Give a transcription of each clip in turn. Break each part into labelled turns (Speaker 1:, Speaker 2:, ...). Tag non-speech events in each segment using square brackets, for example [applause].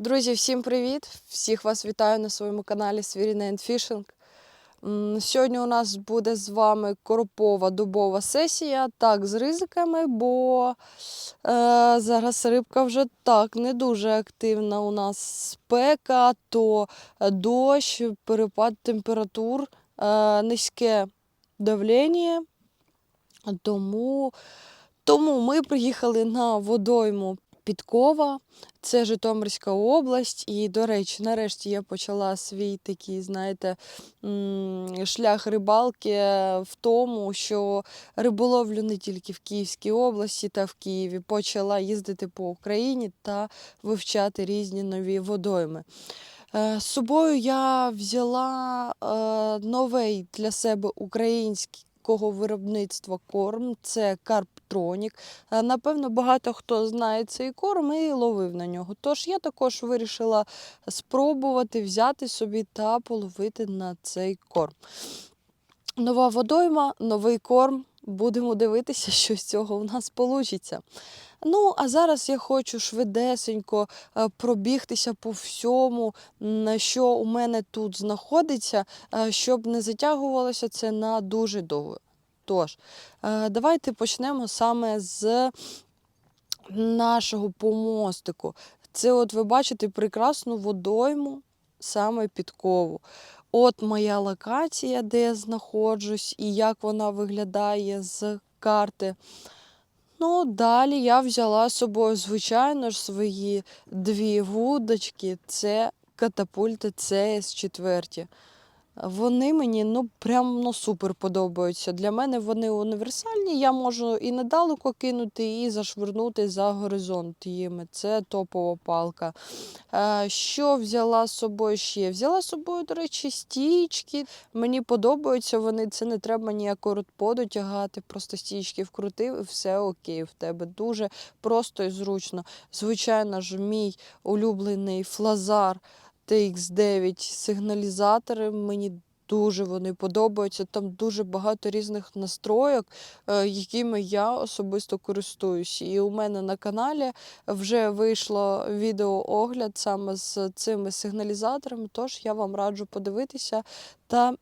Speaker 1: Друзі, всім привіт! Всіх вас вітаю на своєму каналі Свіріна Fishing. Сьогодні у нас буде з вами коропова дубова сесія, так, з ризиками, бо е, зараз рибка вже так не дуже активна. У нас спека, то дощ, перепад температур, е, низьке давлення. Тому, тому ми приїхали на водойму Підкова. Це Житомирська область. І, до речі, нарешті я почала свій такий, знаєте, шлях рибалки в тому, що риболовлю не тільки в Київській області та в Києві. Почала їздити по Україні та вивчати різні нові водойми. Е, З собою я взяла е, новий для себе український. Виробництва корм це Карптронік. Е, Напевно, багато хто знає цей корм і ловив на нього. Тож я також вирішила спробувати взяти собі та половити на цей корм. Нова водойма, новий корм. Будемо дивитися, [laughs] що з цього у нас вийде. Ну, а зараз я хочу швидесенько е, пробігтися по всьому, що у мене тут знаходиться, е, щоб не затягувалося це на дуже довго. Тож, е, давайте почнемо саме з нашого помостику. Це, от ви бачите, прекрасну водойму саме підкову. От моя локація, де я знаходжусь, і як вона виглядає з карти. Ну, далі я взяла з собою, звичайно ж, свої дві вудочки. Це катапульти cs 4 Вони мені ну прям ну, супер подобаються. Для мене вони універсальні. Я можу і недалеко кинути, і зашвирнути за горизонт їми. Це топова палка. Е, Що взяла з собою ще? Взяла з собою, до речі, стічки. Мені подобаються вони. Це не треба ніякого ротподу тягати, просто стічки вкрутив і все окей. В тебе дуже просто і зручно. Звичайно ж, мій улюблений флазар. TX9 сигналізатори. Мені дуже вони подобаються. Там дуже багато різних настройок, е, якими я особисто користуюсь. І у мене на каналі вже вийшло відеоогляд саме з цими сигналізаторами. Тож я вам раджу подивитися та.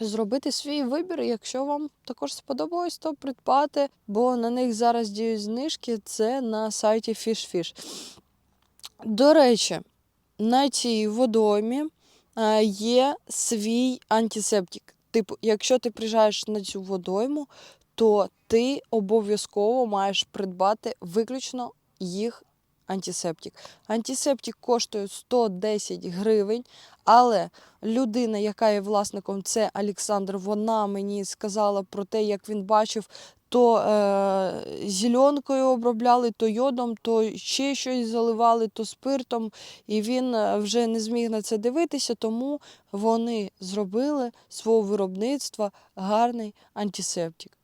Speaker 1: Зробити свій вибір, якщо вам також сподобалось, то придбати, бо на них зараз діють знижки. Це на сайті FishFish. До речі, на цій водоймі е, є свій антисептик. Типу, якщо ти приїжджаєш на цю водойму, то ти обов'язково маєш придбати виключно їх антисептик. Антисептик коштує 110 гривень, але людина, яка є власником, це Олександр, вона мені сказала про те, як він бачив. То е, зеленкою обробляли, то йодом, то ще щось заливали, то спиртом. І він е, вже не зміг на це дивитися, тому вони зробили свого виробництва гарний антисептик.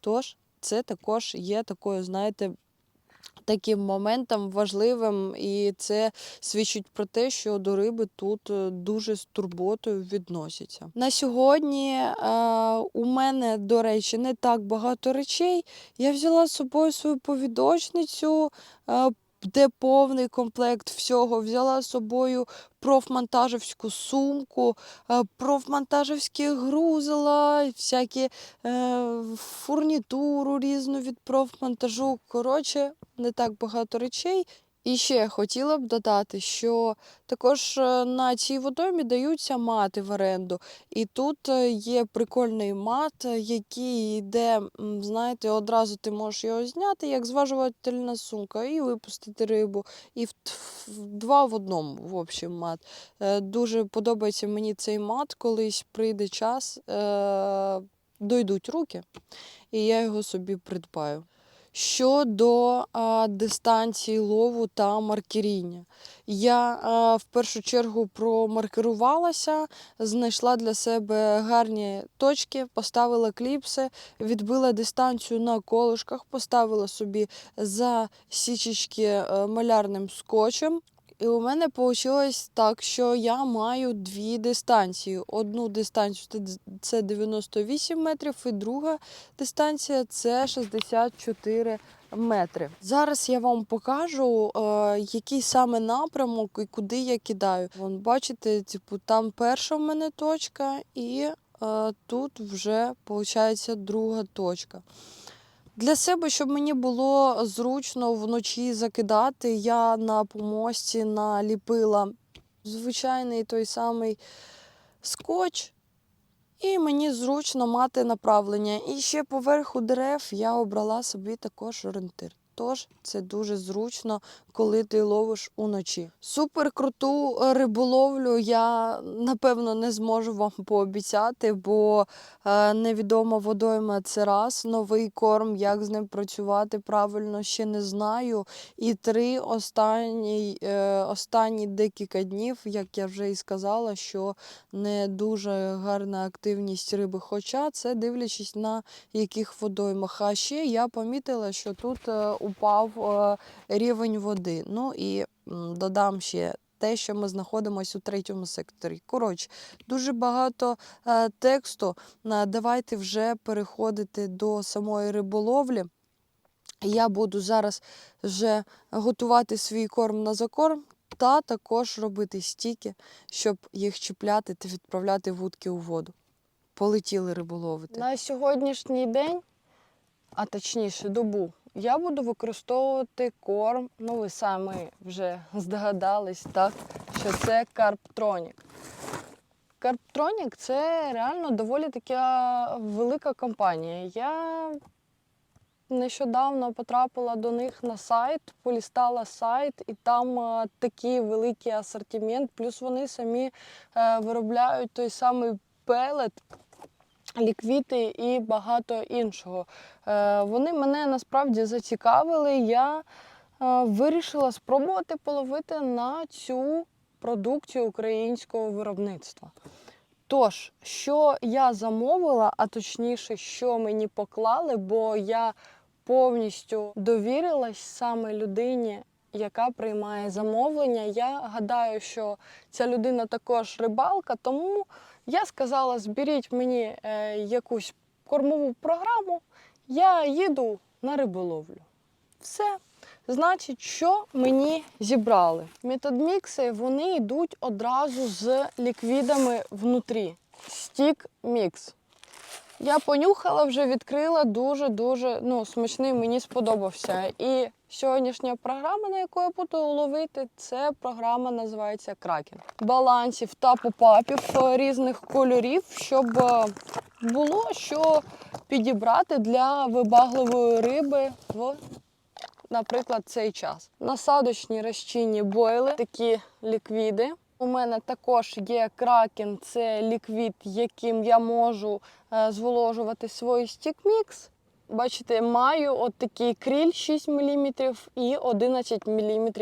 Speaker 1: Тож, це також є такою, знаєте, таким моментом важливим, і це свідчить про те, що до риби тут е, дуже з турботою відносяться. На сьогодні е, у мене, до речі, не так багато речей. Я взяла з собою свою повідочницю. е, де повний комплект всього. Взяла з собою профмонтажівську сумку, е, профмонтажівські грузила, всякі е, фурнітуру різну від профмонтажу. Коротше, не так багато речей. І ще хотіла б додати, що також е, на цій водоймі даються мати в оренду. І тут е, є прикольний мат, е, який йде, знаєте, одразу ти можеш його зняти, як зважувальна сумка, і випустити рибу. І в, два в одному, в общем, мат. Дуже подобається мені цей мат, колись прийде час, дойдуть руки, і я його собі придбаю. Щодо а, дистанції лову та маркеріння, я а, в першу чергу промаркерувалася, знайшла для себе гарні точки, поставила кліпси, відбила дистанцію на колишках, поставила собі за січечки е, малярним скотчем. І у мене вийшло так, що я маю дві дистанції. Одну дистанцію це 98 метрів, і друга дистанція це 64 е, метри. Зараз я вам покажу, е, який саме напрямок і куди я кидаю. Вон, бачите, типу, там перша в мене точка, і е, тут вже виходить друга точка. Для себе, щоб мені було зручно вночі закидати, я на помості наліпила звичайний той самий скотч, і мені зручно мати направлення. І ще поверху дерев я обрала собі також орієнтир. Тож це дуже зручно, коли ти ловиш уночі. Супер круту риболовлю я напевно не зможу вам [laughs] пообіцяти, бо е, невідома водойма це раз. Новий корм, як з ним працювати правильно, ще не знаю. І три останні, е, останні декілька днів, як я вже і сказала, що не дуже гарна активність риби. Хоча це дивлячись на яких водоймах. А ще я помітила, що тут е, упав е, рівень води. Ну і додам ще. Те, що ми знаходимося у третьому секторі. Коротше, дуже багато е, тексту. Е, Давайте вже переходити до самої риболовлі. Я буду зараз вже готувати свій корм на закорм та також робити стіки, щоб їх чіпляти та відправляти вудки у воду. Полетіли риболовити. На сьогоднішній день, а точніше добу, я буду використовувати корм. Ну, ви самі вже здогадались, так, що це карптронік. Карптронік це реально доволі така велика компанія. Я нещодавно потрапила до них на сайт, полістала сайт, і там е, такий великий асортимент. Плюс вони самі е, виробляють той самий пелет, ліквіти і багато іншого. Е, вони мене насправді зацікавили. Я е, вирішила спробувати половити на цю продукцію українського виробництва. Тож, що я замовила, а точніше, що мені поклали, бо я повністю довірилась саме людині, яка приймає замовлення. Я гадаю, що ця людина також рибалка, тому я сказала: зберіть мені е, якусь кормову програму, я їду на риболовлю. Все. Значить, що мені зібрали? Методмікси вони йдуть одразу з ліквідами внутрі. Стік мікс. Я понюхала, вже відкрила дуже-дуже ну, смачний, мені сподобався. І сьогоднішня програма, на яку я буду ловити, це програма називається Кракен. Балансів та попапів е, різних кольорів, щоб е, було що підібрати для вибагливої риби в наприклад, цей час. Насадочні розчинні бойли, такі ліквіди. У мене також є кракен, це ліквід, яким я можу е, зволожувати свій стікмікс. Бачите, маю от такий кріль 6 мм і 11 мм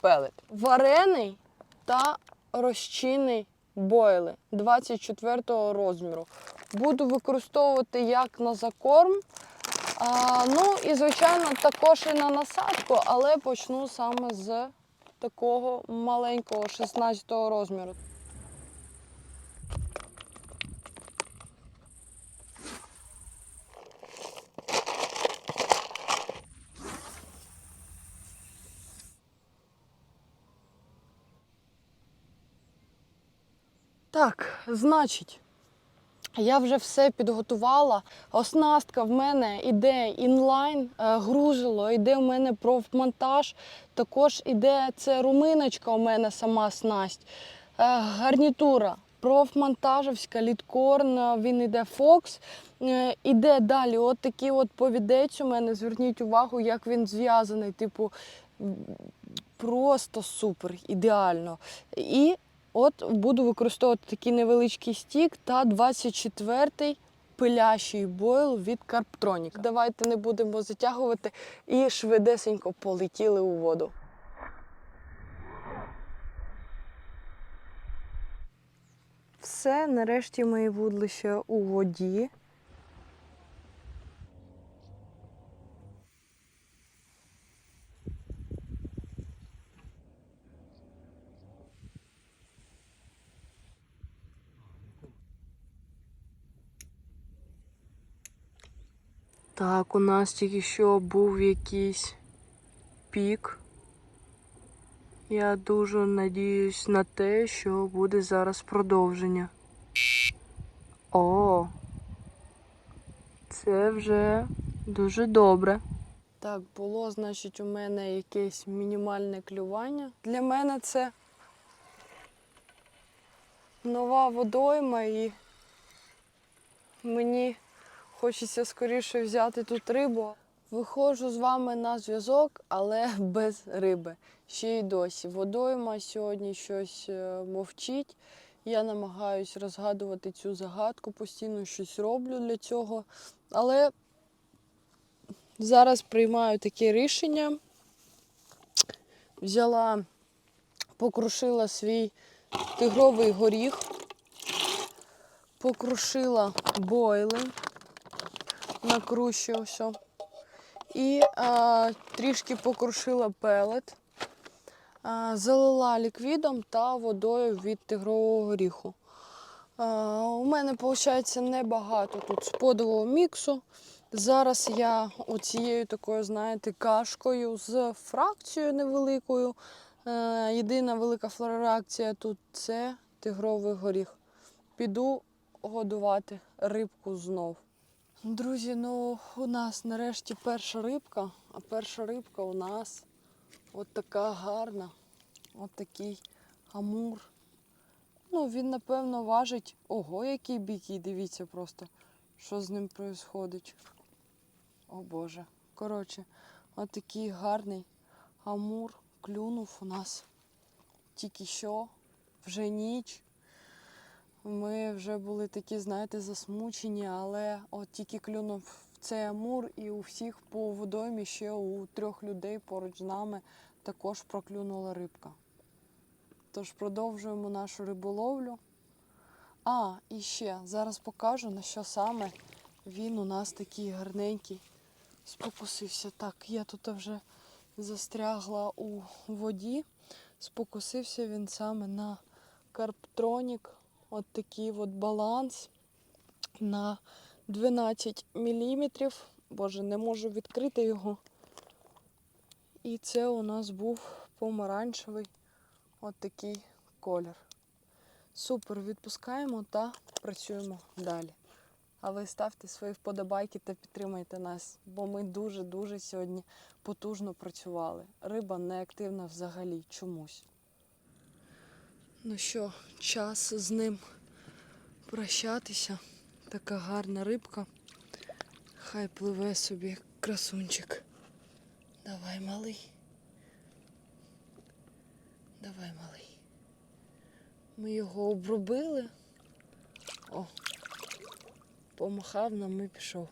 Speaker 1: пелет. Варений та розчинний бойли 24 розміру. Буду використовувати як на закорм. А, ну і, звичайно, також і на насадку, але почну саме з такого маленького 16 розміру. Так, значить, я вже все підготувала. Оснастка в мене іде інлайн, е, гружило, іде в мене профмонтаж. Також іде це руминочка у мене сама снасть. Е, Гарнітура профмонтажівська, літкорн, е, він іде Фокс. Іде далі от такий от повідець у мене. Зверніть увагу, як він зв'язаний. Типу, просто супер, ідеально. І От буду використовувати такий невеличкий стік та 24-й пилящий бойл від Карптроніка. Давайте не будемо затягувати і швидесенько полетіли у воду. Все, нарешті мої вудлище у воді. Так, у нас тільки що був якийсь пік. Я дуже надіюсь на те, що буде зараз продовження. О, це вже дуже добре. Так, було, значить, у мене якесь мінімальне клювання. Для мене це нова водойма і мені хочеться скоріше взяти тут рибу. Виходжу з вами на зв'язок, але [laughs] без риби. Ще й досі. Водойма сьогодні щось е, мовчить. Я намагаюсь розгадувати цю загадку, постійно щось роблю для цього. Але зараз приймаю таке рішення. Взяла, покрушила свій тигровий горіх, покрушила бойли, накрущую все. І а, трішки покрушила пелет, а, залила ліквідом та водою від тигрового горіху. А, у мене виходить небагато тут сподового міксу. Зараз я оцією такою, знаєте, кашкою з фракцією невеликою. Е, єдина велика флореакція тут це тигровий горіх. Піду годувати рибку знов. Друзі, ну у нас нарешті перша рибка, а перша рибка у нас от така гарна, от такий амур. Ну, він, напевно, важить. Ого, який бікій, дивіться просто, що з ним відбувається. О Боже. Коротше, от такий гарний амур клюнув у нас тільки що, вже ніч. Ми вже були такі, знаєте, засмучені, але от тільки клюнув цей амур, і у всіх по водоймі ще у трьох людей поруч з нами також проклюнула рибка. Тож продовжуємо нашу риболовлю. А, і ще зараз покажу, на що саме він у нас такий гарненький. Спокусився. Так, я тут вже застрягла у воді. Спокусився він саме на карптронік. От такий от баланс на 12 мм. Боже, не можу відкрити його. І це у нас був помаранчевий от такий колір. Супер, відпускаємо та працюємо далі. А ви ставте свої вподобайки та підтримайте нас, бо ми дуже-дуже сьогодні потужно працювали. Риба не активна взагалі чомусь. Ну що, час з ним прощатися. Така гарна рибка. Хай пливе собі красунчик. Давай, малий. Давай, малий. Ми його обробили. О, помахав нам і пішов.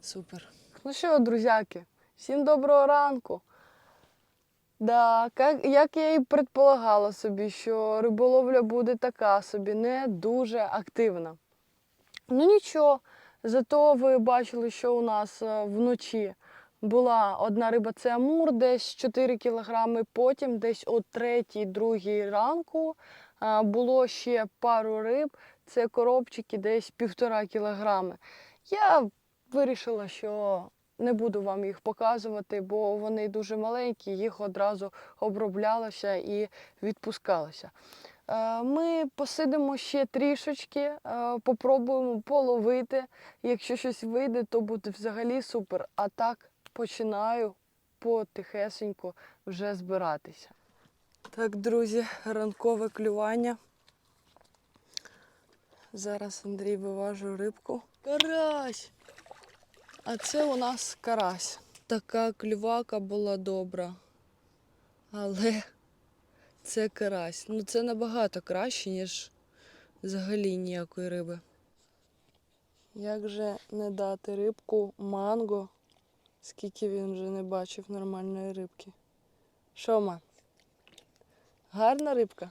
Speaker 1: Супер. Ну що, друзяки, всім доброго ранку. Да, як, як я і предполагала собі, що риболовля буде така собі, не дуже активна. Ну нічого, зато ви бачили, що у нас е, вночі була одна риба, це амур, десь 4 кілограми, потім десь о 3-2 ранку е, було ще пару риб, це коробчики десь півтора кілограми. Я вирішила, що не буду вам їх показувати, бо вони дуже маленькі, їх одразу оброблялося і відпускалося. Е, Ми посидимо ще трішечки, е, попробуємо половити. Якщо щось вийде, то буде взагалі супер. А так починаю потихесенько вже збиратися. Так, друзі, ранкове клювання. Зараз Андрій виважує рибку. Карась! А це у нас карась. Така клювака була добра. Але це карась. Ну це набагато краще, ніж взагалі ніякої риби. Як же не дати рибку манго, скільки він вже не бачив нормальної рибки. Що, ма? Гарна рибка?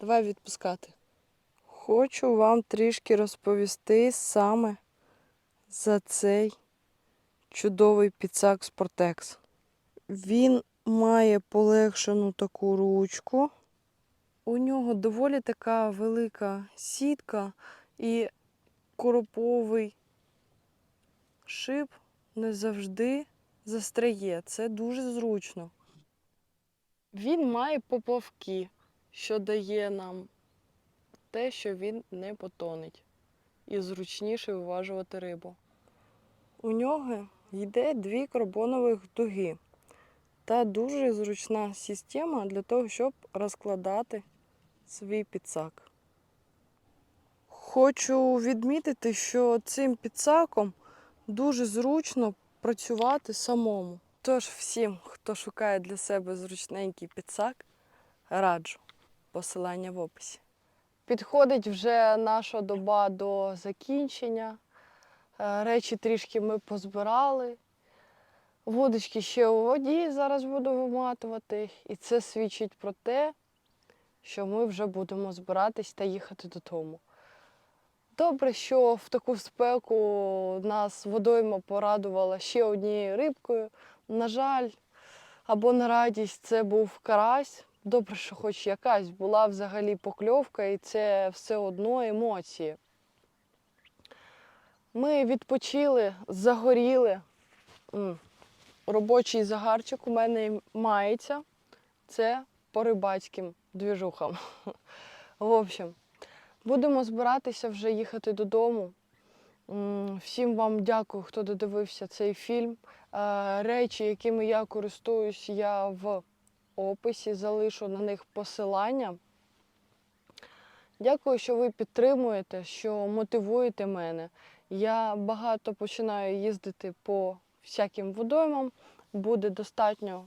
Speaker 1: Давай відпускати. Хочу вам трішки розповісти саме за цей чудовий підсак Спортекс. Він має полегшену таку ручку. У нього доволі така велика сітка і короповий шип не завжди застряє. Це дуже зручно. Він має поплавки, що дає нам те, що він не потонеть, і зручніше виважувати рибу. У нього йде дві карбонових дуги та дуже зручна система для того, щоб розкладати свій підсак. Хочу відмітити, що цим підсаком дуже зручно працювати самому. Тож всім, хто шукає для себе зручненький підсак, раджу посилання в описі. Підходить вже наша доба до закінчення. Е, Речі трішки ми позбирали. Водочки ще у воді зараз буду виматувати. І це свідчить про те, що ми вже будемо збиратись та їхати додому. Добре, що в таку спеку нас водойма порадувала ще однією рибкою. На жаль, або на радість це був карась. Добре, що хоч якась була взагалі покльовка, і це все одно емоції. Ми відпочили, загоріли. Робочий загарчик у мене мається. Це по рибацьким двіжухам. [laughs] В общем, будемо збиратися вже їхати додому. Всім вам дякую, хто додивився цей фільм. Е, Речі, якими я користуюсь, я в описі залишу на них посилання. Дякую, що ви підтримуєте, що мотивуєте мене. Я багато починаю їздити по всяким водоймам. Буде достатньо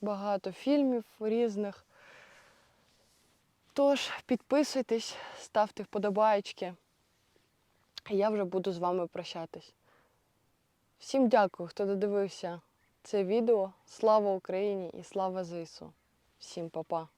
Speaker 1: багато фільмів різних. Тож підписуйтесь, ставте вподобаєчки. Я вже буду з вами прощатись. Всім дякую, хто додивився це відео. Слава Україні і слава ЗСУ. Всім па-па.